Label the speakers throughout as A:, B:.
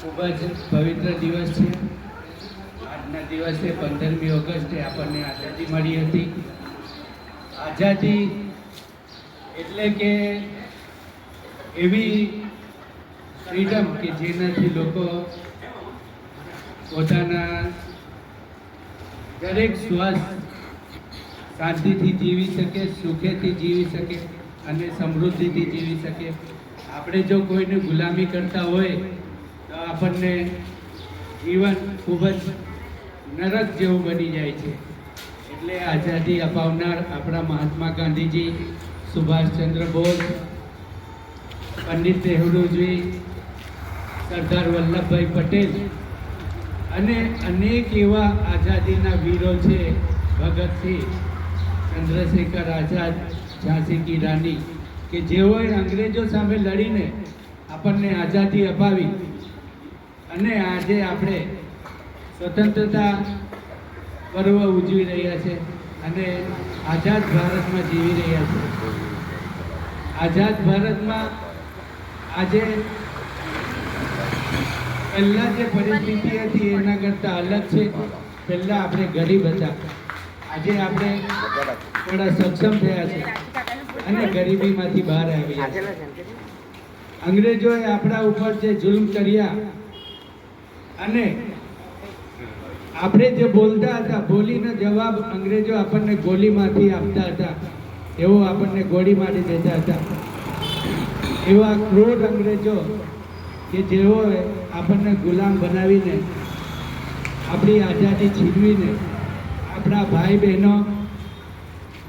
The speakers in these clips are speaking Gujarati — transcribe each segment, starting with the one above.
A: ખૂબ જ પવિત્ર દિવસ છે. આજના દિવસે પંદરમી ઓગસ્ટે આપણને આઝાદી મળી હતી. આઝાદી એટલે કે એવી ફ્રીડમ કે જેનાથી લોકો પોતાના દરેક શ્વાસ શાંતિથી જીવી શકે, સુખેથી જીવી શકે અને સમૃદ્ધિથી જીવી શકે. આપણે જો કોઈને ગુલામી કરતા હોય આપણને જીવન ખૂબ જ નરક જેવું બની જાય છે. એટલે આઝાદી અપાવનાર આપણા મહાત્મા ગાંધીજી સુભાષચંદ્ર બોઝ, પંડિત નેહરુજી, સરદાર વલ્લભભાઈ પટેલ અને અનેક એવા આઝાદીના વીરો છે ભગતસિંહ, ચંદ્રશેખર આઝાદ ઝાંસી કી રાની, કે જેઓએ અંગ્રેજો સામે લડીને આપણને આઝાદી અપાવી. અને આજે આપણે સ્વતંત્રતા પર્વ ઉજવી રહ્યા છે અને આઝાદ ભારતમાં જીવી રહ્યા છે. આઝાદ ભારતમાં આજે પહેલાં જે પરિસ્થિતિ હતી એના કરતાં અલગ છે. પહેલાં આપણે ગરીબ હતા. આજે આપણે થોડા સક્ષમ થયા છે અને ગરીબીમાંથી બહાર આવ્યા અંગ્રેજોએ આપણા ઉપર જે જુલ્મ કર્યા અને આપણે જે બોલતા હતા, બોલીનો જવાબ અંગ્રેજો આપણને ગોલીમાંથી આપતા હતા. એવો આપણને ગોળી મારી દેતા હતા. એવા ક્રોધ અંગ્રેજો કે જેઓએ આપણને ગુલામ બનાવીને, આપણી આઝાદી છીનવીને, આપણા ભાઈ બહેનો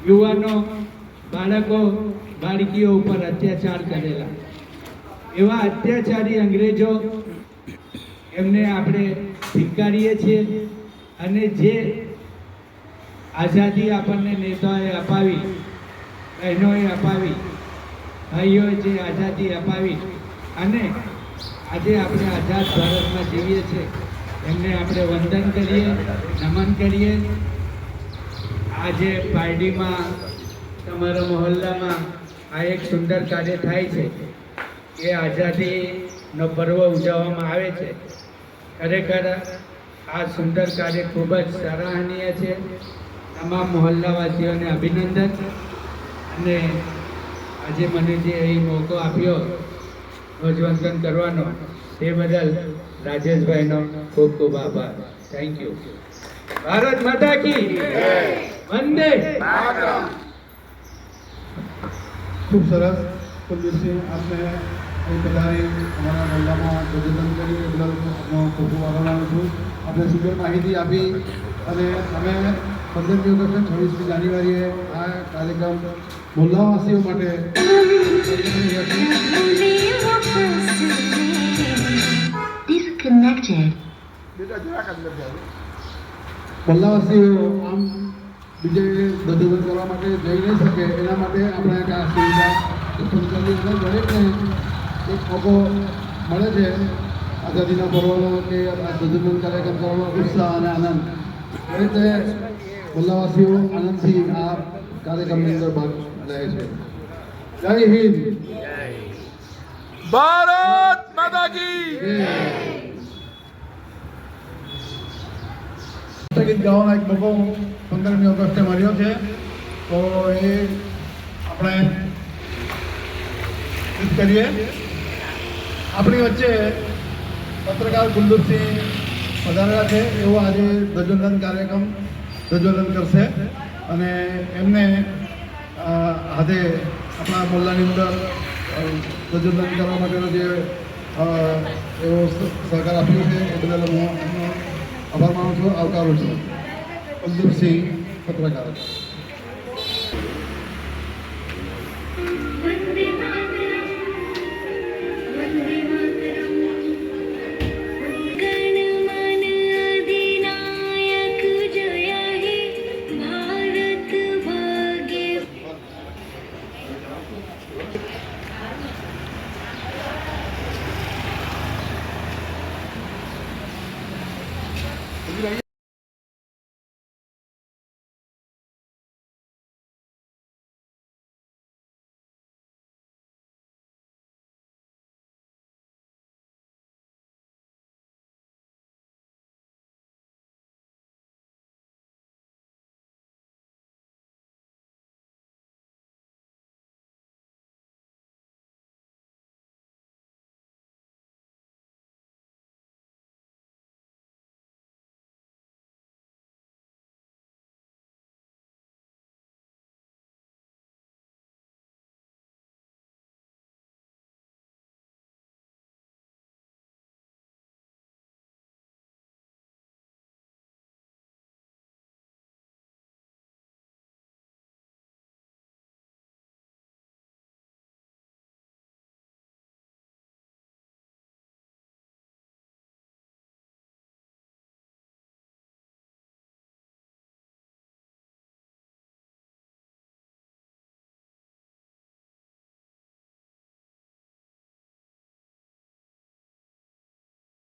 A: યુવાનો, બાળકો, બાળકીઓ ઉપર અત્યાચાર કરેલા. એવા અત્યાચારી અંગ્રેજો એમને આપણે ધિક્કારીએ છીએ અને જે આઝાદી આપણને નેતાઓએ અપાવી, બહેનોએ અપાવી, ભાઈઓએ જે આઝાદી અપાવી અને આજે આપણે આઝાદ ભારતમાં જીવીએ છીએ, એમને આપણે વંદન કરીએ, નમન કરીએ. આજે પારડીમાં, તમારા મહોલ્લામાં આ એક સુંદર કાર્ય થાય છે. એ આઝાદીનો પર્વ ઉજવવામાં આવે છે. ખરેખર આ સુંદર કાર્ય ખૂબ જ સરાહનીય છે. તમામ મહોલ્લાવાસીઓને અભિનંદન. અને આજે મને જે અહીં મોકો આપ્યો ધ્વજવંદન કરવાનો, તે બદલ રાજેશભાઈનો ખૂબ ખૂબ આભાર. થેન્ક યુ ભારત માતા કી વંદે.
B: ખૂબ સરસ. કુલદીપસિંહ, આપને અહીં પધારી અમારા મહિલામાં ધ્વજવંદન કરી એ બદલ આપનો ખૂબ ખૂબ આભાર માનું છું આપણે સુગર માહિતી આપી અને અમે પંદરમી ઓગસ્ટ છવ્વીસમી જાન્યુઆરીએ આ કાર્યક્રમ મોલ્લાવાસીઓ માટે. મોલ્લાવાસીઓ આમ બીજે ધ્વજવંદન કરવા માટે જઈ નહીં શકે એના માટે આપણે આ સુવિધા દરેકને એક મોકો મળે છે આઝાદીના પર્વનો કે આપણા ધ્વજવંદન કાર્યક્રમ કરવાનો ઉત્સાહ અને આનંદ. એ રીતે મોલ્લાવાસીઓ આનંદથી આ કાર્યક્રમની અંદર ભાગ લે છે. જય હિન્દ.
C: ભારત માતા કી
B: ગીત ગાવાનો એક મોકો પંદરમી ઓગસ્ટે મળ્યો છે. તો એ આપણે કરીએ. આપણી વચ્ચે પત્રકાર ગુલદુરસિંહ પધારેલા છે, એવો આજે ધ્વજવંદન કાર્યક્રમ ધ્વજવંદન કરશે. અને એમને હાથે આપણા મોલ્લાની અંદર ધ્વજવંદન કરવા માટેનો જે એવો સહકાર આપ્યો છે, એ બદલ હું એમનો આભાર માનું છું, આવકારું છું. કુલદીપસિંહ પત્રકાર.